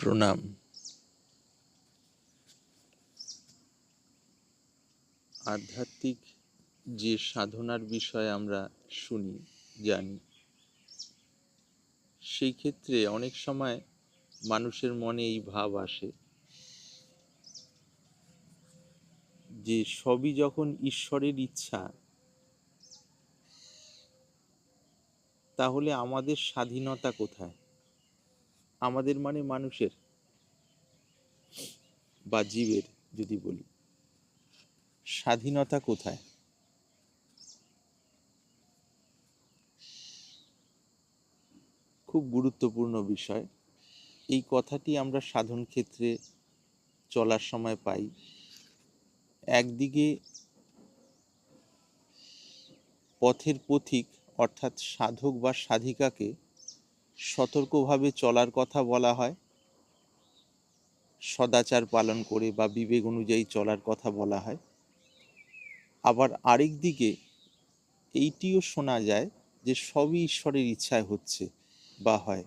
প্রণাম। আধ্যাত্মিক যে সাধনার বিষয়ে আমরা শুনি, জানি, সেই ক্ষেত্রে অনেক সময় মানুষের মনে এই ভাব আসে যে সবই যখন ঈশ্বরের ইচ্ছা, তাহলে আমাদের স্বাধীনতা কোথায়? আমাদের মানে মানুষের বা জীবের যদি বলি। স্বাধীনতা কোথায়? খুব গুরুত্বপূর্ণ বিষয়। এই কথাটি আমরা সাধন ক্ষেত্রে চলার সময় পাই। একদিকে পথের পথিক অর্থাৎ সাধক বা সাধিকাকে সতর্কভাবে চলার কথা বলা হয়। সদাচার পালন করে বা বিবেক অনুযায়ী চলার কথা বলা হয়। আবার আরেক দিকে এইটিও শোনা যায় যে সবই ঈশ্বরের ইচ্ছায় হচ্ছে বা হয়।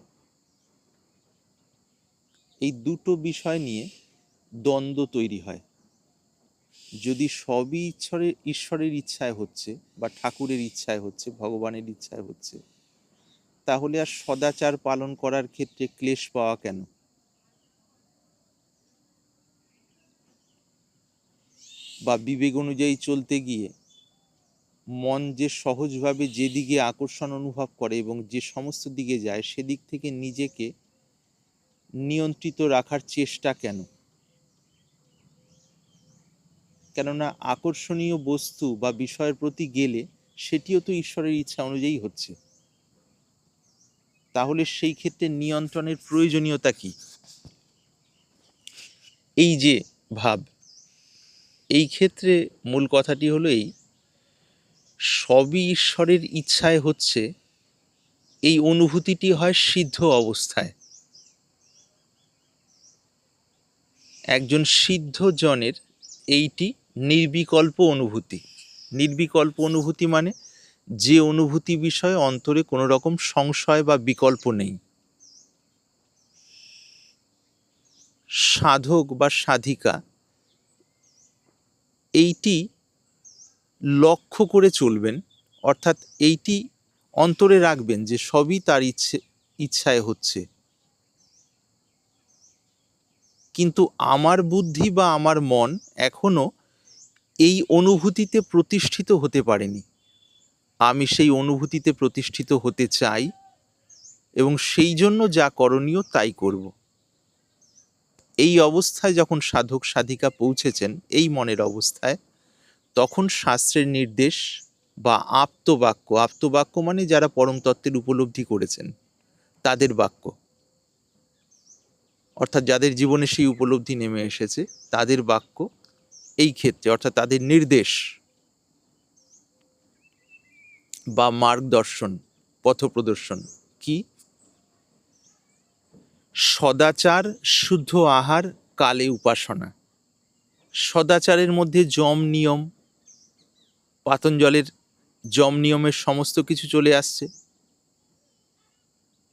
এই দুটো বিষয় নিয়ে দ্বন্দ্ব তৈরি হয়। যদি সবই ঈশ্বরের ঈশ্বরের ইচ্ছায় হচ্ছে বা ঠাকুরের ইচ্ছায় হচ্ছে, ভগবানের ইচ্ছায় হচ্ছে তাহলে আর সদাচার পালন করার ক্ষেত্রে ক্লেশ পাওয়া কেন? বা বিবেক অনুযায়ী চলতে গিয়ে মন যে সহজভাবে যেদিকে আকর্ষণ অনুভব করে এবং যে সমস্ত দিকে যায়, সেদিক থেকে নিজেকে নিয়ন্ত্রিত রাখার চেষ্টা কেন? কেননা আকর্ষণীয় বস্তু বা বিষয়ের প্রতি গেলে সেটিও তো ঈশ্বরের ইচ্ছা অনুযায়ী হচ্ছে। তাহলে সেই ক্ষেত্রে নিয়ন্ত্রণের প্রয়োজনীয়তা কি? এই যে ভাব, এই ক্ষেত্রে মূল কথাটি হলো এই, সবই ঈশ্বরের ইচ্ছায় হচ্ছে, এই অনুভূতিটি হয় সিদ্ধ অবস্থায়। একজন সিদ্ধ জনের এইটি নির্বিকল্প অনুভূতি। নির্বিকল্প অনুভূতি মানে যে অনুভূতি বিষয়ে অন্তরে কোনো রকম সংশয় বা বিকল্প নেই। সাধক বা সাধিকা, এইটি লক্ষ্য করে চলবেন, অর্থাৎ এইটি অন্তরে রাখবেন যে সবই তার ইচ্ছে, ইচ্ছায় হচ্ছে। কিন্তু আমার বুদ্ধি বা আমার মন এখনও এই অনুভূতিতে প্রতিষ্ঠিত হতে পারেনি। আমি সেই অনুভূতিতে প্রতিষ্ঠিত হতে চাই এবং সেই জন্য যা করণীয় তাই করব। এই অবস্থায় যখন সাধক সাধিকা পৌঁছেছেন, এই মনের অবস্থায়, তখন শাস্ত্রের নির্দেশ বা আপ্তবাক্য আপ্তবাক্য মানে যারা পরম তত্ত্বের উপলব্ধি করেছেন, তাদের বাক্য। অর্থাৎ যাদের জীবনে সেই উপলব্ধি নেমে এসেছে, তাদের বাক্য এই ক্ষেত্রে, অর্থাৎ তাদের নির্দেশ বা মার্গদর্শন, পথপ্রদর্শন, কি? সদাচার, শুদ্ধ আহার, কালে উপাসনা। সদাচারের মধ্যে যম নিয়ম, পাতঞ্জলের যম নিয়মের সমস্ত কিছু চলে আসছে।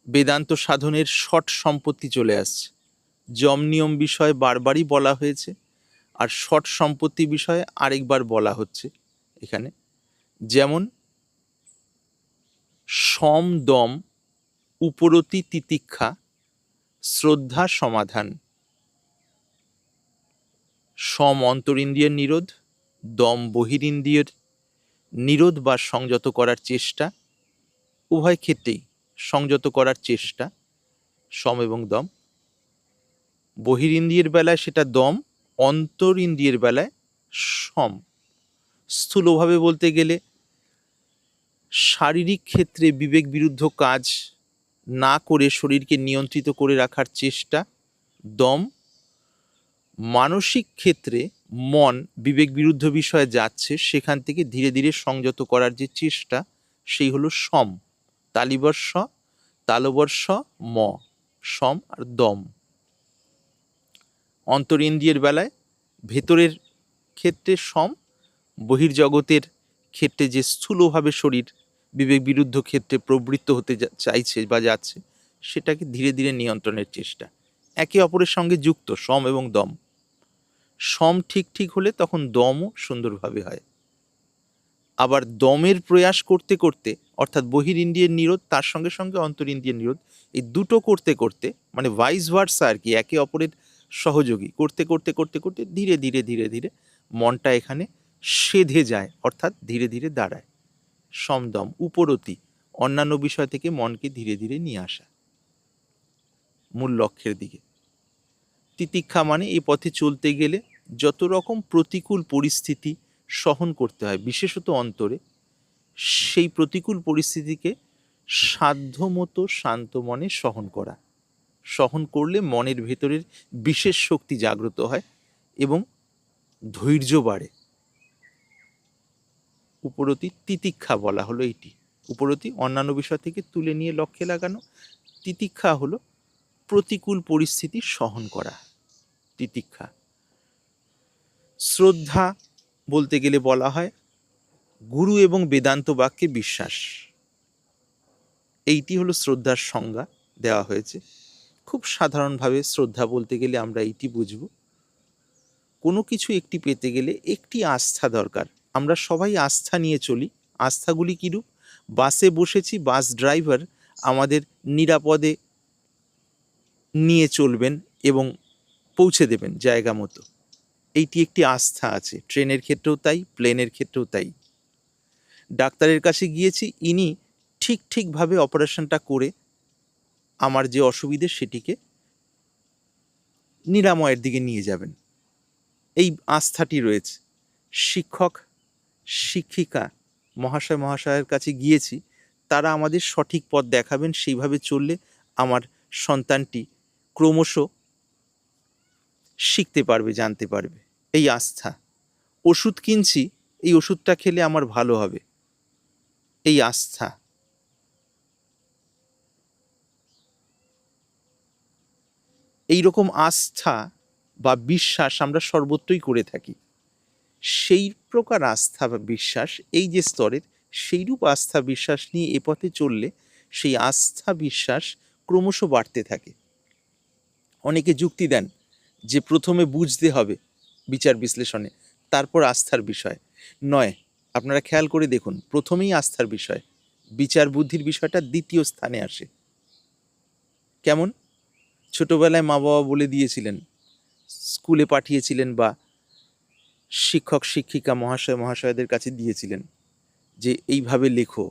বেদান্ত সাধনের শট সম্পত্তি চলে আসছে। যম নিয়ম বিষয়ে বারবারই বলা হয়েছে আর শট সম্পত্তি বিষয়ে আরেকবার বলা হচ্ছে এখানে। যেমন সম দম উপরতি তিতিক্ষা, শ্রদ্ধা সমাধান। সম অন্তরিন্দ্রিয়ের নিরোধ, দম বহিরিন্দ্রিয়ের নিরোধ বা সংযত করার চেষ্টা। উভয় ক্ষেত্রেই সংযত করার চেষ্টা, সম এবং দম। বহিরিন্দ্রিয়ের বেলায় সেটা দম অন্তর ইন্দ্রিয়ের বেলায় সম। স্থূলভাবে বলতে গেলে শারীরিক ক্ষেত্রে বিবেক বিরুদ্ধ কাজ না করে শরীরকে নিয়ন্ত্রিত করে রাখার চেষ্টা। দম। মানসিক ক্ষেত্রে মন বিবেক বিরুদ্ধ বিষয়ে যাচ্ছে, সেখান থেকে ধীরে ধীরে সংযত করার যে চেষ্টা, সেই হলো সম। তালিবর্ষ, তালবর্ষ, ম। সম আর দম। অন্তর অন্তরিন্দ্রিয়ের বেলায় ভেতরের ক্ষেত্রে সম, বহির্জগতের ক্ষেত্রে যে স্থূলভাবে শরীর বিবেক বিরুদ্ধ ক্ষেত্রে প্রবৃত্ত হতে চাইছে বা যাচ্ছে, সেটাকে ধীরে ধীরে নিয়ন্ত্রণের চেষ্টা। একে অপরের সঙ্গে যুক্ত, সম এবং দম। সম ঠিক ঠিক হলে তখন দমও সুন্দরভাবে হয়। আবার দমের প্রয়াস করতে করতে, অর্থাৎ বহির ইন্দ্রিয়ের নিরোধ, তার সঙ্গে সঙ্গে অন্তর ইন্দ্রিয়ের নিরোধ, এই দুটো করতে করতে মানে ভাইস ভার্সা আর কি, একে অপরের সহযোগী, করতে করতে করতে করতে ধীরে ধীরে ধীরে ধীরে মনটা এখানে সেধে যায়, অর্থাৎ ধীরে ধীরে দাঁড়ায়। সমদম, উপরতি, অন্যান্য বিষয় থেকে মনকে ধীরে ধীরে নিয়ে আসা। মূল লক্ষ্যের দিকে। তিতিক্ষা মানে এই পথে চলতে গেলে যত রকম প্রতিকূল পরিস্থিতি সহন করতে হয়, বিশেষত অন্তরে, সেই প্রতিকূল পরিস্থিতিকে সাধ্যমতো শান্ত মনে সহন করা। সহন করলে মনের ভেতরের বিশেষ শক্তি জাগ্রত হয় এবং ধৈর্য বাড়ে। উপরতি তিতিক্ষা বলা হলো এটি। উপরতি অন্যান্য বিষয় থেকে তুলে নিয়ে লক্ষ্যে লাগানো। তিতিক্ষা হলো প্রতিকূল পরিস্থিতি সহন করা। তিতিক্ষা। শ্রদ্ধা বলতে গেলে বলা হয় গুরু এবং বেদান্ত বাক্যে বিশ্বাস। এইটি হলো শ্রদ্ধার সংজ্ঞা দেওয়া হয়েছে। খুব সাধারণভাবে শ্রদ্ধা বলতে গেলে আমরা এইটি বুঝব। কোনো কিছু একটি পেতে গেলে একটি আস্থা দরকার। আমরা সবাই আস্থা নিয়ে চলি। আস্থাগুলি কীরূপ? বাসে বসেছি, বাস ড্রাইভার আমাদের নিরাপদে নিয়ে চলবেন এবং পৌঁছে দেবেন জায়গা মতো। এইটি একটি আস্থা আছে, ট্রেনের ক্ষেত্রেও তাই, প্লেনের ক্ষেত্রেও তাই। ডাক্তারের কাছে গিয়েছি, ইনি ঠিক ঠিকভাবে অপারেশনটা করে আমার যে অসুবিধে সেটিকে নিরাময়ের দিকে নিয়ে যাবেন। এই আস্থাটি রয়েছে। শিক্ষক শিক্ষিকা মহাশয় মহাশয়ের কাছে গিয়েছি, তারা আমাদের সঠিক পথ দেখাবেন, সেইভাবে চললে আমার সন্তানটি ক্রমশ শিখতে পারবে, জানতে পারবে। এই আস্থা। ওষুধ কিনছি, এই ওষুধটা খেলে আমার ভালো হবে। এই আস্থা। এই রকম আস্থা বা বিশ্বাস আমরা সর্বত্রই করে থাকি। সেই প্রকার আস্থা বা বিশ্বাস, এই যে স্তরের সেইরূপ আস্থা বিশ্বাস নিয়ে এ পথে চললে সেই আস্থা বিশ্বাস ক্রমশ বাড়তে থাকে। অনেকে যুক্তি দেন যে প্রথমে বুঝতে হবে বিচার বিশ্লেষণে, তারপর আস্থার বিষয়। নয়, আপনারা খেয়াল করে দেখুন, প্রথমেই আস্থার বিষয়, বিচার বুদ্ধির বিষয়টা দ্বিতীয় স্থানে আসে। কেমন? ছোটবেলায় মা বাবা বলে দিয়েছিলেন, স্কুলে পাঠিয়েছিলেন বা শিক্ষক, শিক্ষিকা, মহাশয়, মহাশয়দের কাছে দিয়েছিলেন যে, এইভাবে লেখো,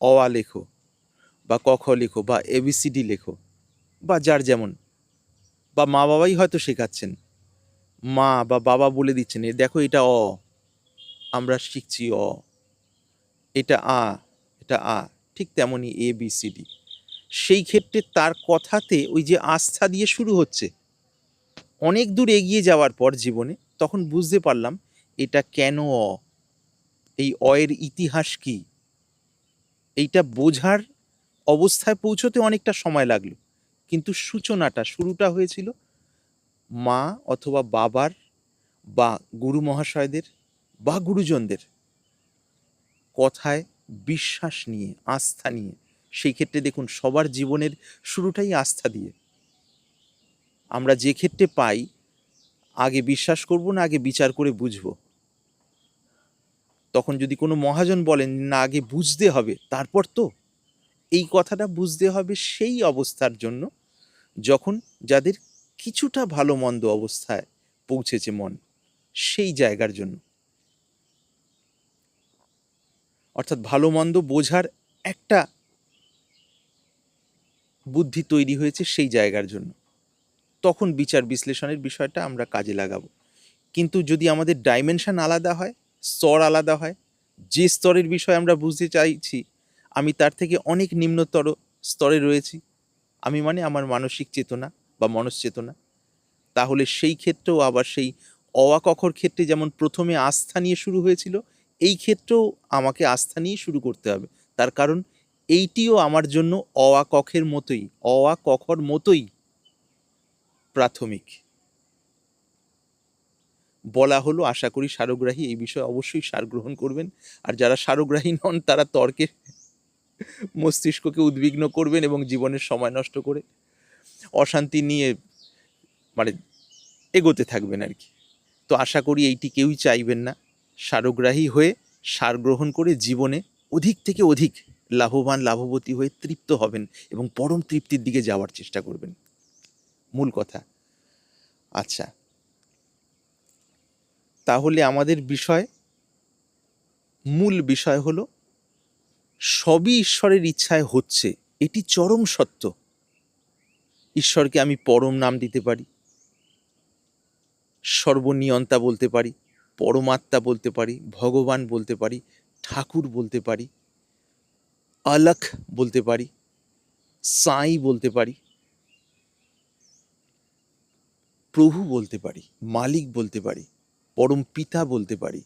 অ, আ লেখো, বা ক, খ লেখো, বা এবিসিডি লেখো, বা যার যেমন। বা মা বাবাই হয়তো শেখাচ্ছেন, মা বা বাবা বলে দিচ্ছেন, এ দেখো এটা অ, আমরা শিখছি অ, এটা আ এটা আ, ঠিক তেমনই এ, বি, সি, ডি। সেই ক্ষেত্রে তার কথাতে ওই যে আস্থা দিয়ে শুরু হচ্ছে, অনেক দূর এগিয়ে যাওয়ার পর জীবনে তখন বুঝতে পারলাম এটা কেন অ? এই অয়ের ইতিহাস কি? এইটা বোঝার অবস্থায় পৌঁছতে অনেকটা সময় লাগল। কিন্তু সূচনাটা, শুরুটা হয়েছিল মা অথবা বাবার বা গুরু মহাশয়দের বা গুরুজনদের কথায় বিশ্বাস নিয়ে, আস্থা নিয়ে। সেই ক্ষেত্রে দেখুন, সবার জীবনের শুরুটাই আস্থা দিয়ে। আমরা যে ক্ষেত্রে পাই আগে বিশ্বাস করব না, আগে বিচার করে বুঝব। তখন যদি কোনো মহাজন বলেন, না, আগে বুঝতে হবে। তারপর তো এই কথাটা বুঝতে হবে সেই অবস্থার জন্য যখন যাদের কিছুটা ভালো মন্দ অবস্থায় পৌঁছেছে মন, সেই জায়গার জন্য। অর্থাৎ ভালো মন্দ বোঝার একটা বুদ্ধি তৈরি হয়েছে সেই জায়গার জন্য। তখন বিচার বিশ্লেষণের বিষয়টা আমরা কাজে লাগাবো। কিন্তু যদি আমাদের ডাইমেনশান আলাদা হয়, স্তর আলাদা হয়, যে স্তরের বিষয় আমরা বুঝতে চাইছি, আমি তার থেকে অনেক নিম্নতর স্তরে রয়েছি, আমি মানে আমার মানসিক চেতনা বা মনশ্চেতনা, তাহলে সেই ক্ষেত্রেও আবার সেই অওয়া কখর ক্ষেত্রে যেমন প্রথমে আস্থা নিয়ে শুরু হয়েছিল, এই ক্ষেত্রেও আমাকে আস্থা নিয়ে শুরু করতে হবে। তার কারণ, এইটিও আমার জন্য অওয়া কখের মতোই অওয়া কখর মতোই প্রাথমিক। বলা হলো, আশা করি সারগ্রাহী এই বিষয়ে অবশ্যই সার গ্রহণ করবেন। আর যারা সারগ্রাহী নন, তারা তর্কে মস্তিষ্ককে উদ্বিগ্ন করবেন এবং জীবনের সময় নষ্ট করে অশান্তি নিয়ে মানে এগোতে থাকবেন আর কি। তো আশা করি এইটি কেউই চাইবেন না। সারগ্রাহী হয়ে সার গ্রহণ করে জীবনে অধিক থেকে অধিক লাভবান, লাভবতী হয়ে তৃপ্ত হবেন এবং পরম তৃপ্তির দিকে যাওয়ার চেষ্টা করবেন। মূল কথা। আচ্ছা। তাহলে আমাদের বিষয়, মূল বিষয় হলো, সবই ঈশ্বরের ইচ্ছায় হচ্ছে, এটি চরম সত্য। ঈশ্বরকে আমি পরম নাম দিতে পারি। সর্বনিয়ন্তা বলতে পারি, পরমাত্মা বলতে পারি, ভগবান বলতে পারি, ঠাকুর বলতে পারি অলখ বলতে পারি, সাই বলতে পারি প্রভু বলতে পারি, মালিক বলতে পারি, পরম পিতা বলতে পারি,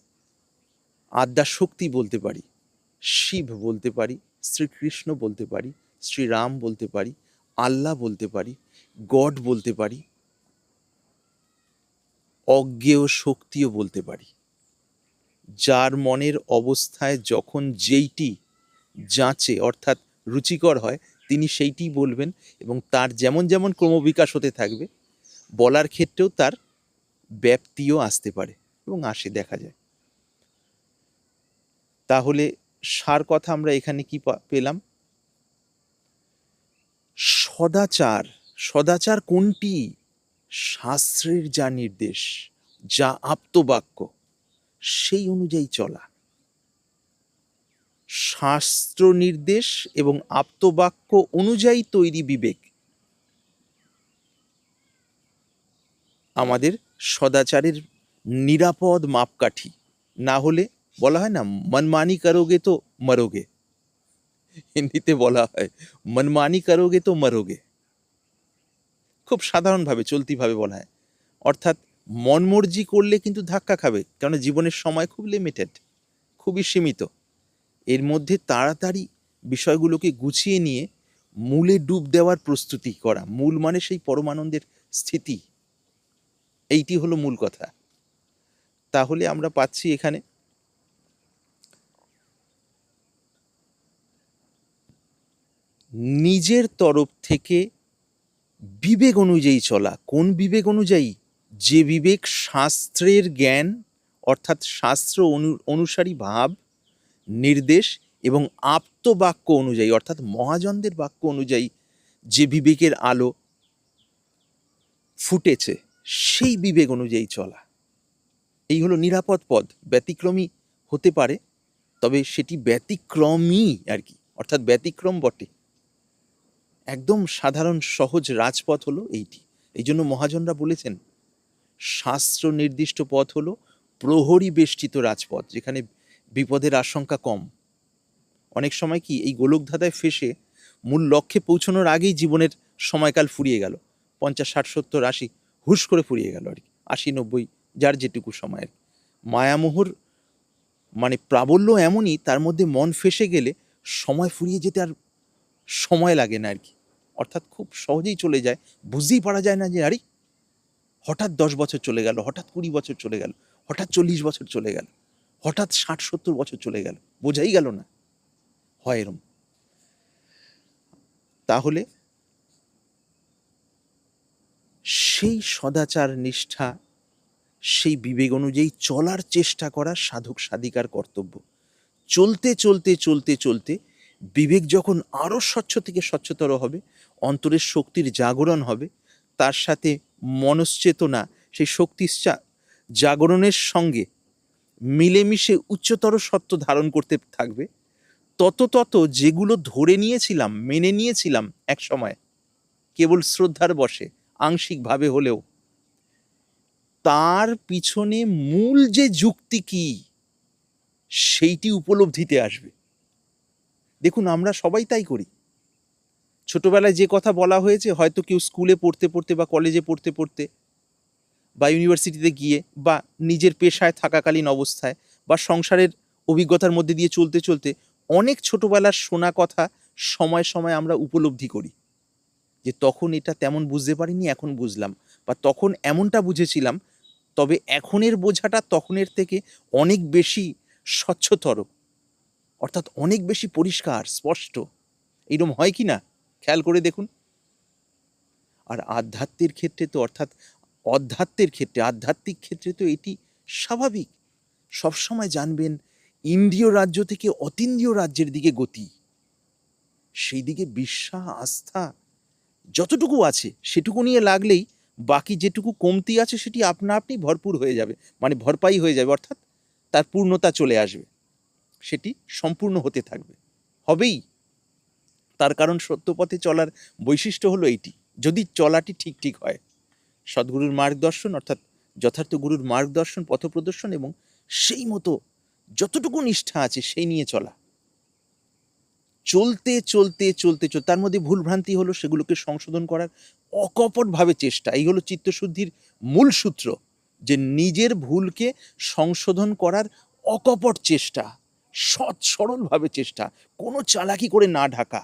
আদ্যা শক্তি বলতে পারি, শিব বলতে পারি, শ্রীকৃষ্ণ বলতে পারি, শ্রীরাম বলতে পারি, আল্লাহ বলতে পারি, গড বলতে পারি, অজ্ঞেয় শক্তিও বলতে পারি। যার মনের অবস্থায় যখন যেইটি যাচে, অর্থাৎ রুচিকর হয়, তিনি সেইটি বলবেন এবং তার যেমন যেমন ক্রমবিকাশ হতে থাকবে বলার ক্ষেত্রেও তার ব্যাপ্তিও আসতে পারে এবং আসে, দেখা যায়। তাহলে সার কথা আমরা এখানে কি পেলাম? সদাচার। সদাচার কোনটি? শাস্ত্রের যা নির্দেশ, যা আপ্তবাক্য, সেই অনুযায়ী চলা। শাস্ত্র নির্দেশ এবং আপ্তবাক্য অনুযায়ী তৈরি বিবেক আমাদের সদাচারের নিরাপদ মাপকাঠি। না হলে বলা হয় না, মনমানি করোগে তো মরোগে। হিন্দিতে বলা হয়, মনমানি করোগে তো মরোগে। খুব সাধারণভাবে, চলতিভাবে বলা হয়। অর্থাৎ, মনমর্জি করলে কিন্তু ধাক্কা খাবে কারণ জীবনের সময় খুব লিমিটেড খুবই সীমিত। এর মধ্যে তাড়াতাড়ি বিষয়গুলোকে গুছিয়ে নিয়ে মূলে ডুব দেওয়ার প্রস্তুতি করা। মূল মানে সেই পরমানন্দের স্থিতি। এইটি হলো মূল কথা। তাহলে আমরা পাচ্ছি এখানে নিজের তরফ থেকে বিবেক অনুযায়ী চলা। কোন বিবেক অনুযায়ী? যে বিবেক শাস্ত্রের জ্ঞান, অর্থাৎ শাস্ত্র অনু, অনুসারী ভাব, নির্দেশ এবং আপ্তবাক্য অনুযায়ী, অর্থাৎ মহাজনদের বাক্য অনুযায়ী যে বিবেকের আলো ফুটেছে সেই বিবেক অনুযায়ী চলা। এই হলো নিরাপদ পথ, ব্যতিক্রমী হতে পারে, তবে সেটি ব্যতিক্রমী আর কি, অর্থাৎ ব্যতিক্রম বটে। একদম সাধারণ সহজ রাজপথ হলো এইটি। এই জন্য মহাজনরা বলেছেন, শাস্ত্র নির্দিষ্ট পথ হলো প্রহরী বেষ্টিত রাজপথ, যেখানে বিপদের আশঙ্কা কম। অনেক সময় কি এই গোলকধাঁধায় ফেসে মূল লক্ষ্যে পৌঁছানোর আগেই জীবনের সময়কাল ফুরিয়ে গেল। পঞ্চাশ, ষাট, সত্তর, আশি হুশ করে ফুরিয়ে গেল আর কি। আশি নব্বই যার যেটুকু সময়ের মায়ামোহর মানে প্রাবল্য এমনই, তার মধ্যে মন ফেসে গেলে সময় ফুরিয়ে যেতে আর সময় লাগে না আর কি। অর্থাৎ খুব সহজেই চলে যায়। বুঝতেই পারা যায় না যে, আরে, হঠাৎ দশ বছর চলে গেল, হঠাৎ কুড়ি বছর চলে গেল, হঠাৎ চল্লিশ বছর চলে গেল, হঠাৎ ষাট সত্তর বছর চলে গেল, বোঝাই গেল না। হয় এরম। তাহলে সেই সদাচার নিষ্ঠা, সেই বিবেক অনুযায়ী চলার চেষ্টা করা সাধক সাধিকার কর্তব্য। চলতে চলতে চলতে চলতে বিবেক যখন আরও স্বচ্ছ থেকে স্বচ্ছতর হবে, অন্তরের শক্তির জাগরণ হবে, তার সাথে মনশ্চেতনা, সেই শক্তি জাগরণের সঙ্গে মিলেমিশে উচ্চতর সত্য ধারণ করতে থাকবে, তত তত যেগুলো ধরে নিয়েছিলাম, মেনে নিয়েছিলাম এক সময় কেবল শ্রদ্ধার বসে আংশিকভাবে হলেও, তার পিছনে মূল যে যুক্তি কি, সেইটি উপলব্ধিতে আসবে। দেখুন, আমরা সবাই তাই করি। ছোটবেলায় যে কথা বলা হয়েছে, হয়তো কেউ স্কুলে পড়তে পড়তে বা কলেজে পড়তে পড়তে বা ইউনিভার্সিটিতে গিয়ে বা নিজের পেশায় থাকাকালীন অবস্থায় বা সংসারের অভিজ্ঞতার মধ্যে দিয়ে চলতে চলতে অনেক ছোটবেলার শোনা কথা সময় সময় আমরা উপলব্ধি করি। যে তখন এটা তেমন বুঝতে পারিনি, এখন বুঝলাম। বা তখন এমনটা বুঝেছিলাম, তবে এখনের বোঝাটা তখনের থেকে অনেক বেশি স্বচ্ছতর। অর্থাৎ অনেক বেশি পরিষ্কার, স্পষ্ট। এইরকম হয় কি না? খেয়াল করে দেখুন। আর আধ্যাত্মের ক্ষেত্রে তো, অর্থাৎ অধ্যাত্মের ক্ষেত্রে, আধ্যাত্মিক ক্ষেত্রে তো এটি স্বাভাবিক। সবসময় জানবেন, ইন্দ্রিয় রাজ্য থেকে অতীন্দ্রিয় রাজ্যের দিকে গতি। সেই দিকে বিশ্বাস, আস্থা যতটুকু আছে, সেটুকু নিয়ে লাগলেই বাকি যেটুকু কমতি আছে, সেটি আপনা আপনি ভরপুর হয়ে যাবে মানে ভরপাই হয়ে যাবে, অর্থাৎ তার পূর্ণতা চলে আসবে। সেটি সম্পূর্ণ হতে থাকবে। হবেই। তার কারণ সত্যপথে চলার বৈশিষ্ট্য হলো এইটি, যদি চলাটি ঠিক ঠিক হয়। সদ্গুরুর মার্গদর্শন, অর্থাৎ যথার্থ গুরুর মার্গদর্শন, পথপ্রদর্শন এবং সেই মতো যতটুকু নিষ্ঠা আছে, সেই নিয়ে চলা। চলতে চলতে চলতে চলতে, তার মধ্যে ভুলভ্রান্তি হলো, সেগুলোকে সংশোধন করার অকপটভাবে চেষ্টা। এই হলো চিত্তশুদ্ধির মূল সূত্র, যে নিজের ভুলকে সংশোধন করার অকপট চেষ্টা, সৎ, সরলভাবে চেষ্টা, কোনো চালাকি করে না ঢাকা,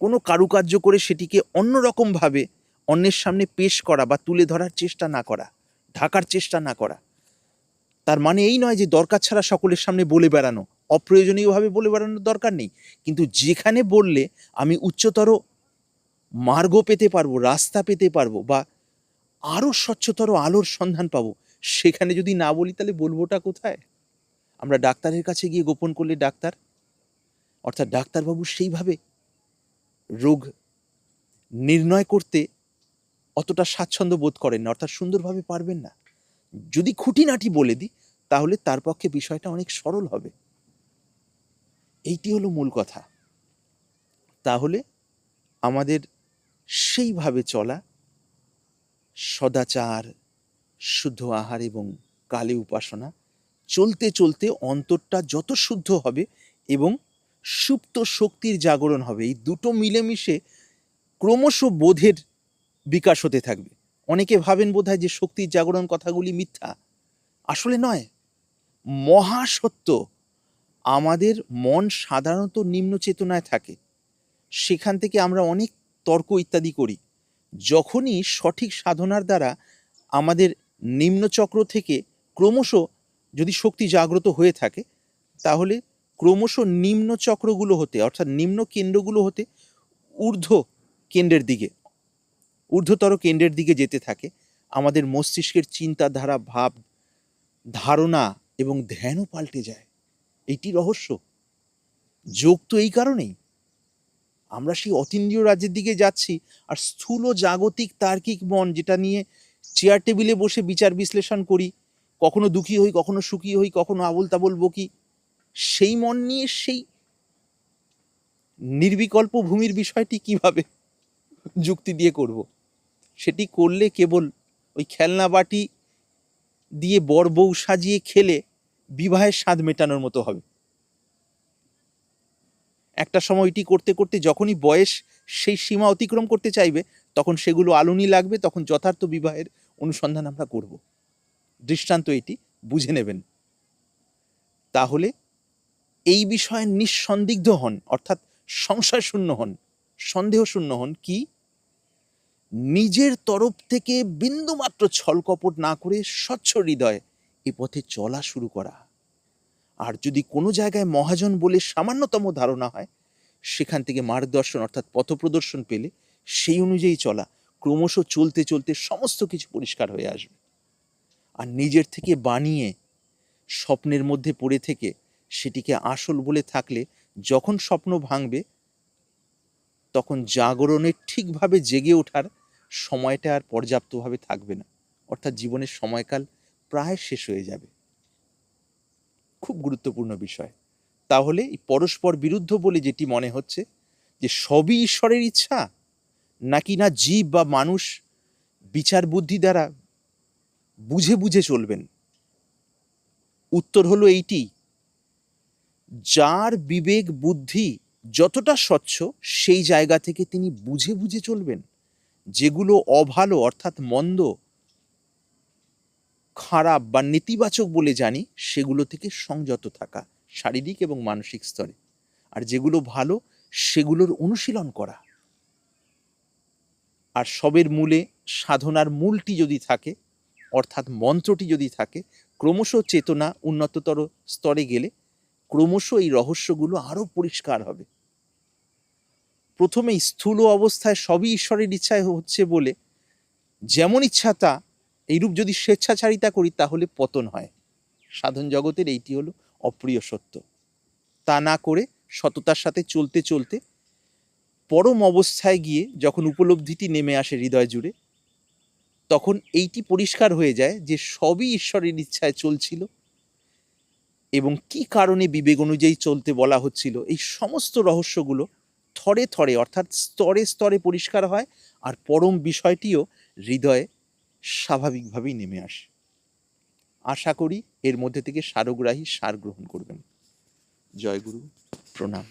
কোনো কারুকার্য করে সেটিকে অন্যরকমভাবে অন্যের সামনে পেশ করা বা তুলে ধরার চেষ্টা না করা, ঢাকার চেষ্টা না করা। তার মানে এই নয় যে দরকার ছাড়া সকলের সামনে বলে বেড়ানো অপ্রয়োজনীয়ভাবে বলে বেড়ানোর দরকার নেই। কিন্তু যেখানে বললে আমি উচ্চতর মার্গ পেতে পারব, রাস্তা পেতে পারব বা আরও স্বচ্ছতর আলোর সন্ধান পাবো, সেখানে যদি না বলি তাহলে বলবোটা কোথায়? আমরা ডাক্তারের কাছে গিয়ে গোপন করলে ডাক্তার? অর্থাৎ ডাক্তারবাবু সেইভাবে রোগ নির্ণয় করতে অতটা স্বাচ্ছন্দ্য বোধ করেন না অর্থাৎ সুন্দরভাবে পারবেন না। যদি খুঁটিনাটি বলে দিই, তাহলে তার পক্ষে বিষয়টা অনেক সরল হবে। এইটি হলো মূল কথা। তাহলে আমাদের সেইভাবে চলা, সদাচার, শুদ্ধ আহার এবং কালে উপাসনা চলতে চলতে অন্তরটা যত শুদ্ধ হবে এবং সুপ্ত শক্তির জাগরণ হবে, এই দুটো মিলেমিশে ক্রমশ বোধের বিকাশ হতে থাকবে। অনেকে ভাবেন বোধহয় যে শক্তির জাগরণ কথাগুলি মিথ্যা। আসলে নয়। মহাসত্য আমাদের মন সাধারণত নিম্ন চেতনায় থাকে। সেখান থেকে আমরা অনেক তর্ক ইত্যাদি করি। যখনই সঠিক সাধনার দ্বারা আমাদের নিম্নচক্র থেকে ক্রমশ যদি শক্তি জাগ্রত হয়ে থাকে, তাহলে ক্রমশ নিম্ন চক্রগুলো হতে, অর্থাৎ নিম্ন কেন্দ্রগুলো হতে ঊর্ধ্ব কেন্দ্রের দিকে, ঊর্ধ্বতর কেন্দ্রের দিকে যেতে থাকে। আমাদের মস্তিষ্কের চিন্তাধারা, ভাব, ধারণা এবং ধ্যানও পাল্টে যায়। এটি রহস্য। যোগ তো এই কারণেই। আমরা সেই অতীন্দ্রিয় রাজ্যের দিকে যাচ্ছি আর স্থূল জাগতিক তার্কিক মন যেটা নিয়ে চেয়ার টেবিলে বসে বিচার বিশ্লেষণ করি, কখনো দুঃখী হই, কখনো সুখী হই, কখনো আবল তাবল বকি, সেই মন নিয়ে সেই নির্বিকল্প ভূমির বিষয়টি কীভাবে যুক্তি দিয়ে করব? সেটি করলে কেবল ওই খেলনা বাটি দিয়ে বর বউ সাজিয়ে খেলে বিবাহের স্বাদ মেটানোর মতো হবে। একটা সময় এটি করতে করতে যখনই বয়স সেই সীমা অতিক্রম করতে চাইবে, তখন সেগুলো আলুনি লাগবে, তখন যথার্থ বিবাহের অনুসন্ধান আমরা করব। দৃষ্টান্ত এটি, বুঝে নেবেন। তাহলে এই বিষয়ে নিঃসন্দিগ্ধ হন, অর্থাৎ সংশয় শূন্য হন সন্দেহ শূন্য হন কি? নিজের তরফ থেকে বিন্দুমাত্র ছলকপট না করে স্বচ্ছ হৃদয় এ পথে চলা শুরু করা। আর যদি কোনো জায়গায় মহাজন বলে সামান্যতম ধারণা হয়, সেখান থেকে মার্গদর্শন অর্থাৎ পথপ্রদর্শন পেলে সেই অনুযায়ী চলা ক্রমশ চলতে চলতে সমস্ত কিছু পরিষ্কার হয়ে আসবে। আর নিজের থেকে বানিয়ে স্বপ্নের মধ্যে পড়ে থেকে সেটিকে আসল বলে থাকলে যখন স্বপ্ন ভাঙবে, তখন জাগরণের ঠিকভাবে জেগে ওঠার সময়টা আর পর্যাপ্তভাবে থাকবে না। অর্থাৎ জীবনের সময়কাল প্রায় শেষ হয়ে যাবে। খুব গুরুত্বপূর্ণ বিষয়। তাহলে পরস্পর বিরুদ্ধ বলে যেটি মনে হচ্ছে, যে সবই ঈশ্বরের ইচ্ছা, নাকি না জীব বা মানুষ বিচার বুদ্ধি দ্বারা বুঝে বুঝে চলবেন? উত্তর হলো এইটি, যার বিবেক বুদ্ধি যতটা স্বচ্ছ, সেই জায়গা থেকে তিনি বুঝে বুঝে চলবেন। যেগুলো অভালো, অর্থাৎ মন্দ খারাপ বা নেতিবাচক বলে জানি, সেগুলো থেকে সংযত থাকা শারীরিক এবং মানসিক স্তরে। আর যেগুলো ভালো, সেগুলোর অনুশীলন করা। আর সবের মূলে সাধনার মূলটি যদি থাকে, অর্থাৎ মন্ত্রটি যদি থাকে, ক্রমশ চেতনা উন্নততর স্তরে গেলে ক্রমশ এই রহস্যগুলো আরও পরিষ্কার হবে। প্রথমে স্থূল অবস্থায় সবই ঈশ্বরের ইচ্ছায় হচ্ছে বলে যেমন ইচ্ছা তা এইরূপ যদি স্বেচ্ছাচারিতা করি, তাহলে পতন হয়। সাধন জগতের এইটি হলো অপ্রিয় সত্য। তা না করে সততার সাথে চলতে চলতে পরম অবস্থায় গিয়ে যখন উপলব্ধিটি নেমে আসে হৃদয় জুড়ে, তখন এইটি পরিষ্কার হয়ে যায় যে সবই ঈশ্বরের ইচ্ছায় চলছিল এবং কি কারণে বিবেক অনুযায়ী চলতে বলা হচ্ছিল, এই সমস্ত রহস্যগুলো থরে থরে, অর্থাৎ স্তরে স্তরে পরিষ্কার হয় আর পরম বিষয়টিও হৃদয়ে স্বাভাবিকভাবেই নেমে আসে। আশা করি এর মধ্যে থেকে সারগ্রাহী সার গ্রহণ করবেন। জয়গুরু প্রণাম।